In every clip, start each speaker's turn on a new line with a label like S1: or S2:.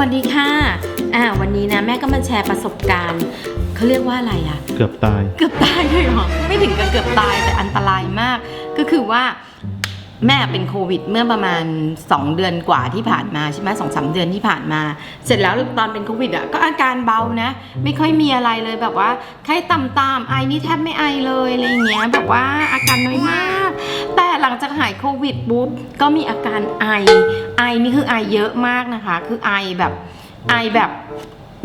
S1: วัสดีค่ะอ่าวันนี้นะแม่ก็มาแชร์ประสบการณ์เขาเรียกว่าอะไรอะ
S2: เกือบตาย
S1: เกือบตายเลยเหรอไม่ถึงกับเกือบตายแต่อันตรายมาก ก็คือว่า แม่เป็นโควิดเมื่อประมาณ 2 เดือนกว่าที่ผ่านมาใช่ไหมสองสามเดือนที่ผ่านมา เสร็จแล้วตอนเป็นโควิดอะก็อาการเบานะ ไม่ค่อยมีอะไรเลยแบบว่าไข้ต่ำๆไอนี่แทบไม่ไอเลยอะไรเงี้ยแบบว่าอาการน้อยมาก แต่หลังจากหายโควิดปุ๊บก็มีอาการไอไอนี่คือไอเยอะมากนะคะ คือไอแบบไอแบบ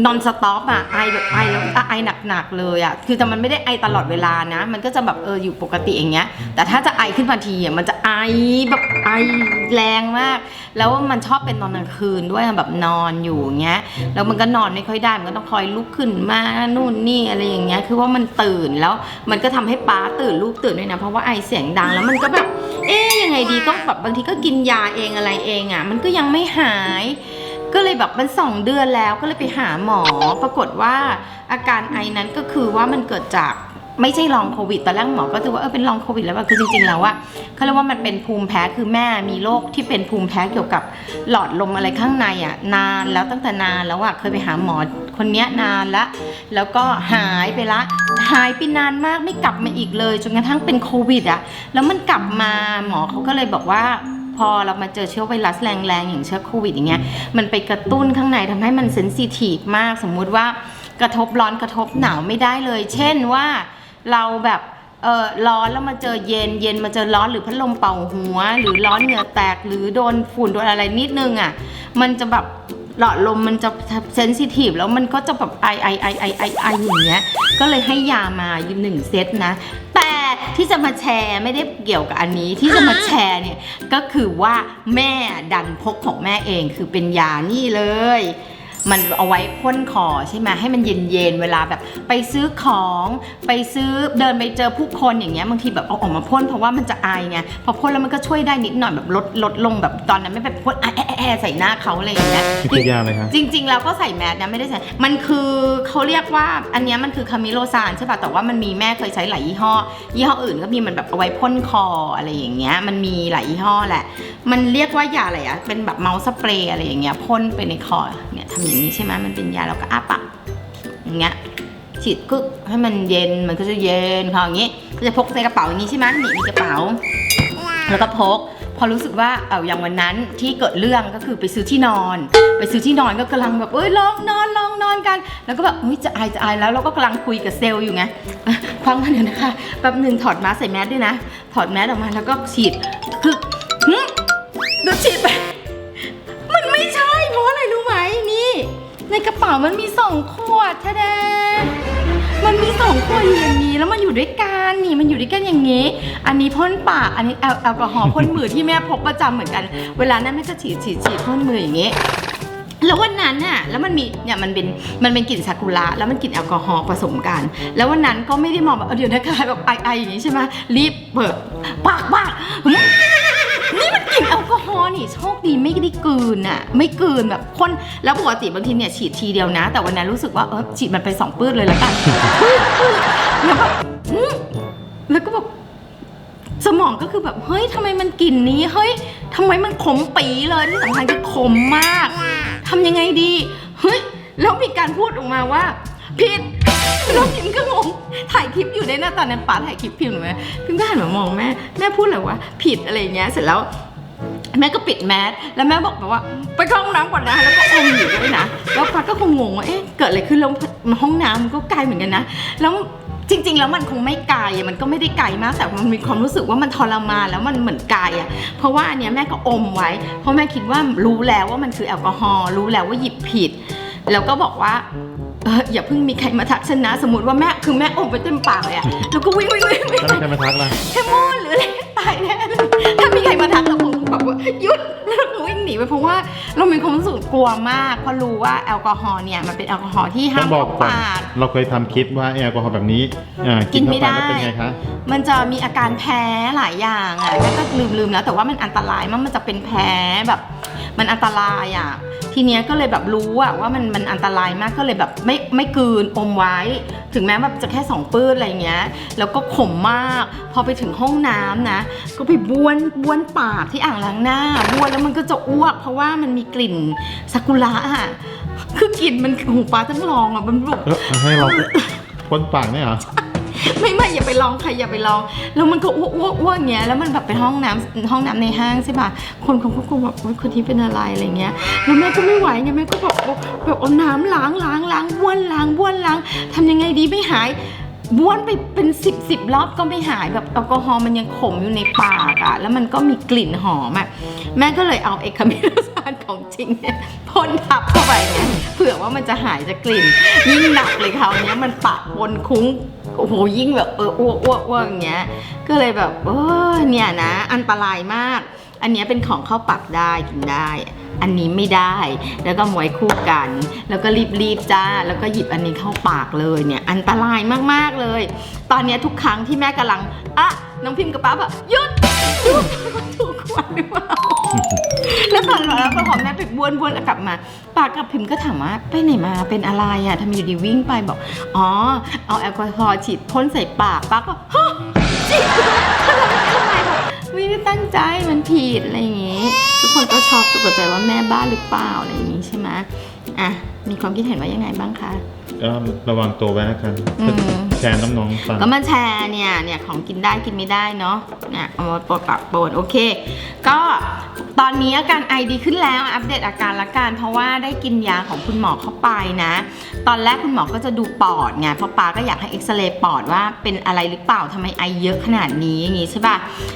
S1: นอนสต็อปอะไอแบบไอแล้วไอหนักๆเลยอะคือแต่มันไม่ได้ไอตลอดเวลานะ มันก็จะแบบเอออยู่ปกติอย่างเงี้ย แต่ถ้าจะไอขึ้นมาทีอะมันจะไอแบบไอแรงมาก แล้วมันชอบเป็นตอนกลางคืนด้วยแบบนอนอยู่อย่างเงี้ย แล้วมันก็นอนไม่ค่อยได้ มันก็ต้องคอยลุกขึ้นมานู่นนี่อะไรอย่างเงี้ย คือว่ามันตื่นแล้วมันก็ทำให้ป้าตื่นลูกตื่นด้วยนะ เพราะว่าไอเสียงดังแล้วมันก็แบบ เอ๊ยยังไงดีก็แบบบางทีก็กินยาเองอะไรเองอะมันก็ยังไม่หาย ก็เลยแบบมันสองเดือนแล้วก็เลยไปหาหมอ ปรากฏว่าอาการไอนั้นก็คือว่ามันเกิดจากไม่ใช่ลองโควิดตอนแรกหมอก็จะว่าเออเป็นลองโควิดแล้วอะคือจริงๆแล้วว่าเขาเรียกว่ามันเป็นภูมิแพ้คือแม่มีโรคที่เป็นภูมิแพ้เกี่ยวกับหลอดลมอะไรข้างในอะนานแล้วตั้งแต่นานแล้วอะเคยไปหาหมอคนเนี้ยนานละ แล้วก็หายไปละ หายไปนานมากไม่กลับมาอีกเลยจนกระทั่งเป็นโควิดอะแล้วมันกลับมาหมอเขาก็เลยบอกว่า พอเรามาเจอเชื้อไวรัสแรงๆ อย่างเชื้อโควิดอย่างเงี้ยมันไปกระตุ้นข้างในทำให้มันเซนซิทีฟมากสมมุติว่ากระทบร้อนกระทบหนาวไม่ได้เลย เช่นว่าเราแบบเออร้อนแล้วมาเจอเย็นเย็นมาเจอร้อนหรือพัดลมเป่าหัว หรือร้อนเหงื่อแตกหรือโดนฝุ่นโดนอะไรนิดนึงอะมันจะแบบหลอดลมมันจะเซนซิทีฟแล้วมันก็จะแบบไอไอไอไอไอไออย่างเงี้ยก็เลยให้ยามายู่หนึ่งเซตนะ แต่ ที่จะมาแชร์ไม่ได้เกี่ยวกับอันนี้ที่จะมาแชร์เนี่ยก็คือว่าแม่ดันพกของแม่เองคือเป็นยานี่เลย มันเอาไว้พ่นคอใช่ไหมให้มันเย็นๆเวลาแบบ ไปซื้อของไปซื้อเดินไปเจอผู้คนอย่างเงี้ยบางทีแบบเอาออกมาพ่นเพราะว่ามันจะไอไงพอพ่นแล้วมันก็ช่วยได้นิดหน่อยแบบลดลดลงแบบตอนนั้นไม่แบบพ่นแอะแอะแอะใส่หน้าเขาอะไรอย่างเงี้ย
S2: นี่คือยาอะไรคะ
S1: จริง ๆ แล้วก็ใส่แมสนะไม่ได้ใส่ มันคือเขาเรียกว่าอันเนี้ยมันคือคามิโลซานใช่ป่ะแต่ว่ามันมีแม่เคยใช้หลายยี่ห้อ ยี่ห้ออื่นก็มีมันแบบเอาไว้พ่นคออะไรอย่างเงี้ยมันมีหลายยี่ห้อแหละ มันเรียกว่ายาอะไรอะเป็นแบบเมาส์สเปรย์อะไรอย่างเงี้ยพ่นไปในคอเนี่ยทำอย่างนี้ใช่ไหมมันเป็นยาแล้วก็อ้าปากอย่างเงี้ยฉีดกึกให้มันเย็นมันก็จะเย็นคออย่างงี้ก็จะพกใส่กระเป๋าอย่างงี้ใช่ไหมนี่มีกระเป๋า แล้วก็พกพ อรู้สึกว่าเอออย่างวันนั้นที่เกิดเรื่องก็คือไปซื้อที่นอน ไปซื้อที่นอนก็กำลังแบบเอ้ยลองนอนลองนอนกัน แล้วก็แบบเฮ้ยจะอายจะอายแล้วเราก็กำลังคุยกับเซลล์อยู่ไงฟังมาเดี๋ยวนะคะแป๊บหนึ่งถอดมาสใส่แมสด้วยนะถอดแมสออกมาแล้วก็ฉีดคือหึดี๋ยวฉีดไปมันไม่ใช่เพราะอะไรรู้ไหมนี่ ในกระเป๋ามันมีสองขวดทะแดง มันมีสองขวดอยู่อย่างนี้ แล้วมันอยู่ด้วยกันนี่มันอยู่ด้วยกันอย่างนี้ อันนี้พ่นปากอันนี้แอลแอลกอฮอล์พ่นมือที่แม่พกประจำเหมือนกัน เวลานั้นแม่ก็ฉีดฉีดฉีดพ่นมืออย่างนี้ แล้ววันนั้นน่ะแล้วมันมีเนี่ยมันเป็นมันเป็นกลิ่นซากุระแล้วมันกลิ่นแอลกอฮอล์ผสมกัน แล้ววันนั้นก็ไม่ได้มองแบบเออเดี๋ยวนะคะแบบไอไออย่างนี้ใช่ไหมรีบเปิดปากปากหึนี่มันกลิ่นแอลกอฮอล์ นี่โชคดีไม่ได้กืนอะไม่กืนแบบพ่นแล้วปกติบางทีเนี่ยฉีดทีเดียวนะ แต่วันนั้นรู้สึกว่าเออฉีดมันไปสองปื้ดเลยแล้วกันปื้ดปื้ดแล้วแบบแล้วก็แบบสมองก็คือแบบเฮ้ยทำไมมันกลิ่นนี้เฮ้ยทำไมมันขมปีเลยที่สำคัญคือขมมากทำยังไงดีเฮ้ยแล้วมีการพูดออกมาว่าผิดแล้วพิมก็งงถ่ายคลิปอยู่ในหน้าตอนนั้นป๋าถ่ายคลิปพิมพ์ไหมพิมก็หันมามองแม่แม่พูดอะไรวะผิดอะไรเงี้ยเสร็จแล้ว แม่ก็ปิดแมสแล้วแม่บอกแบบว่า ไปเข้าห้องน้ำก่อนนะ แล้วก็อมอยู่ด้วยนะ แล้วพัดก็คงงงว่าเอ๊ะเกิดอะไรขึ้นแล้วห้องน้ำมันก็ไกลเหมือนกันนะ แล้วจริง ๆ แล้วมันคงไม่ไกลอะมันก็ไม่ได้ไกลมากแต่มันมีความรู้สึกว่ามันทรมานแล้วมันเหมือนไกลอะเพราะว่าอันเนี้ยแม่ก็อมไว้ เพราะแม่คิดว่ารู้แล้วว่ามันคือแอลกอฮอล์รู้แล้วว่าหยิบผิด แล้วก็บอกว่าเอออย่าเพิ่งมีใครมาทักฉันนะ สมมติว่าแม่คือแม่อมไปเต็มปากเลยอะแล้วก็วิ่งวิ่งวิ่งวิ่ง
S2: แล้วมีใครมาทักล่ะ
S1: แค่มอนหรืออะไรตายแน่เลยถ้ามีใครมาทักเราคงแบบว่า หยุดแล้วเราวิ่งหนีไปเพราะว่าเรามีความรู้สึกกลัวมากเพราะรู้ว่าแอลกอฮอล์เนี่ยมันเป็นแอลกอฮอล์ที่ห้า
S2: ต้อ
S1: ม
S2: งบอก
S1: เข้า
S2: ก่อน
S1: ปาก
S2: เราเคยทำคลิปว่าแอลกอฮอล์แบบนี้อ่า
S1: กิ
S2: กิ
S1: น
S2: น
S1: ไม่
S2: เข้าไป
S1: ได้
S2: แล้วเป็นไงคะ
S1: มันจะมีอาการแพ้หลายอย่างอะแม่ก็ลืมลืมๆแล้วแต่ว่ามันอันตรายมากมันจะเป็นแพ้แบบ มันอันตรายอะ ทีเนี้ยก็เลยแบบรู้อะว่ามันมันอันตรายมากก็เลยแบบไม่ไม่กืนอมไว้ ถึงแม้แบบจะแค่สองปื้นอะไรเงี้ย แล้วก็ขมมาก พอไปถึงห้องน้ำนะ ก็ไปบ้วนบ้วนปากที่อ่างล้างหน้าบ้วนแล้วมันก็จะอ้วก เพราะว่ามันมีกลิ่นซากุระอะคือกลิ่นมันหูฟ้าทั้งลองอะมันแบบ
S2: เออให้เราพ่นปากเนี่ยเหรอ
S1: ไม่ไม่อย่าไปลองใครอย่าไปลอง แล้วมันก็อ้วกอ้วกอ้วกอย่างเงี้ยแล้วมันแบบเป็นห้องน้ำห้องน้ำในห้างใช่ป่ะคนเขาก็คงแบบคนที่เป็นอะไรอะไรเงี้ยแล้วแม่ก็ไม่ไหวไงแม่ก็แบบแบบเอาน้ำล้างล้างล้างบ้วนล้างบ้วนล้างทำยังไงดีไม่หายบ้วนไปเป็นสิบสิบรอบก็ไม่หายแบบแอลกอฮอล์มันยังขมอยู่ในปากอะแล้วมันก็มีกลิ่นหอมอะแม่ก็เลยเอาเอกมิลานของจริงเนี่ยพ่นทับเข้าไปเนี่ยเผื่อว่ามันจะหายจากกลิ่น ยิ่งหนักเลยคราวนี้มันปะปนคุ้งโอ้โหยิ่งแบบเอออ้วกอ้วกอ้วกอย่างเงี้ย ก็เลยแบบเออเนี่ยนะ อันตรายมาก อันนี้เป็นของเข้าปากได้กินได้ อันนี้ไม่ได้ แล้วก็มวยคู่กัน แล้วก็รีบๆจ้า แล้วก็หยิบอันนี้เข้าปากเลยเนี่ย อันตรายมากๆเลย ตอนนี้ทุกครั้งที่แม่กำลังอะน้องพิมพ์กับป้าแบบหยุดหยุด ถูกควันหรือเปล่าแล้วตอนเราพอแม่ไปบ้วนบ้วนๆกลับมาปากกับพิมพ์ก็ถามว่าไปไหนมาเป็นอะไรอะทำไมอยู่ดีวิ่งไปบอก อ๋อ เอาแอลกอฮอล์ฉีดพ่นใส่ปากป้าก็ฮะจริงทำไมบอกไม่ได้ตั้งใจมันผิดอะไรอย่างงี้ ทุกคนก็ช็อกตกใจว่าแม่บ้าหรือเปล่าอะไรอย่างงี้ใช่ไหมอะมีความคิดเห็นว่ายังไงบ้างคะ
S2: ก็ระวังตัวไว้แล้วกัน
S1: อืม
S2: แชร์น้องๆฟัง
S1: ก็มาแชร์เนี่ยเนี่ยของกินได้กินไม่ได้เนาะเนี่ยเอามาปดปากปนโอเค ก็ตอนนี้อาการไอดีขึ้นแล้วอัปเดตอาการละกันเพราะว่าได้กินยาของคุณหมอเข้าไปนะ ตอนแรกคุณหมอก็จะดูปอดไงเพราะป้าก็อยากให้เอ็กซเรย์ปอดว่าเป็นอะไรหรือเปล่าทำไมไอเยอะขนาดนี้อย่างงี้ใช่ป่ะ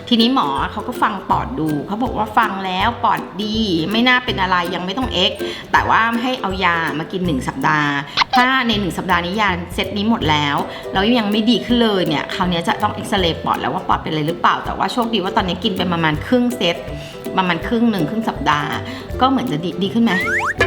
S1: ทีนี้หมอเขาก็ฟังปอดดูเขาบอกว่าฟังแล้วปอดดี ไม่น่าเป็นอะไรยังไม่ต้องเอ็กแต่ว่าให้เอายามากิน 1 สัปดาห์ ถ้าใน 1 สัปดาห์นี้ยาเซตนี้หมดแล้วแล้วยังไม่ดีขึ้นเลยเนี่ยคราวนี้จะต้องเอ็กซเรย์ปอดแล้วว่าปอดเป็นอะไรหรือเปล่า แต่ว่าโชคดีว่าตอนนี้กินไปประมาณครึ่งเซตประมาณครึ่งหนึ่งครึ่งสัปดาห์ ก็เหมือนจะดีดีขึ้นไหม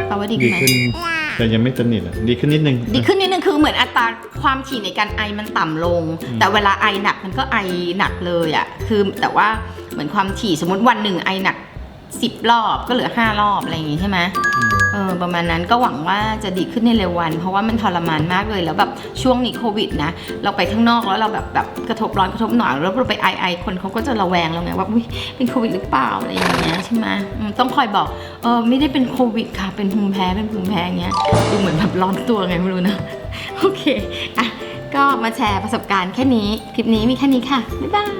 S1: แปลว่าดี
S2: ดี
S1: ขึ้นไหม
S2: ขึ้น แต่ยังไม่สนิทอะดีขึ้นนิดนึง
S1: ดีขึ้นนิดนึงคือเหมือนอัตราความถี่ในการไอมันต่ำลง
S2: อืม
S1: แต่เวลาไอหนักมันก็ไอหนักเลยอะ่ะคือแต่ว่าเหมือนความถี่สมมติวันหนึ่งไอหนัก 10 รอบก็เหลือ 5 รอบอะไรอย่างงี้ใช่ไหม
S2: อืม
S1: เออประมาณนั้นก็หวังว่าจะดีขึ้นในเร็ววัน เพราะว่ามันทรมานมากเลยแล้วแบบช่วงนี้โควิดนะ เราไปข้างนอกแล้วเราแบบแบบกระทบร้อนกระทบหนาวแล้วเราไปไอไอคนเขาก็จะระแวงเราไงว่าอุ้ยเป็นโควิดหรือเปล่าอะไรอย่างเงี้ยใช่ไหมต้องคอยบอกเออไม่ได้เป็นโควิดค่ะเป็นภูมิแพ้เป็นภูมิแพ้เงี้ยดูเหมือนแบบร้อนตัวไงไม่รู้นะโอเคอะก็มาแชร์ประสบการณ์แค่นี้คลิปนี้มีแค่นี้ค่ะบ๊ายบาย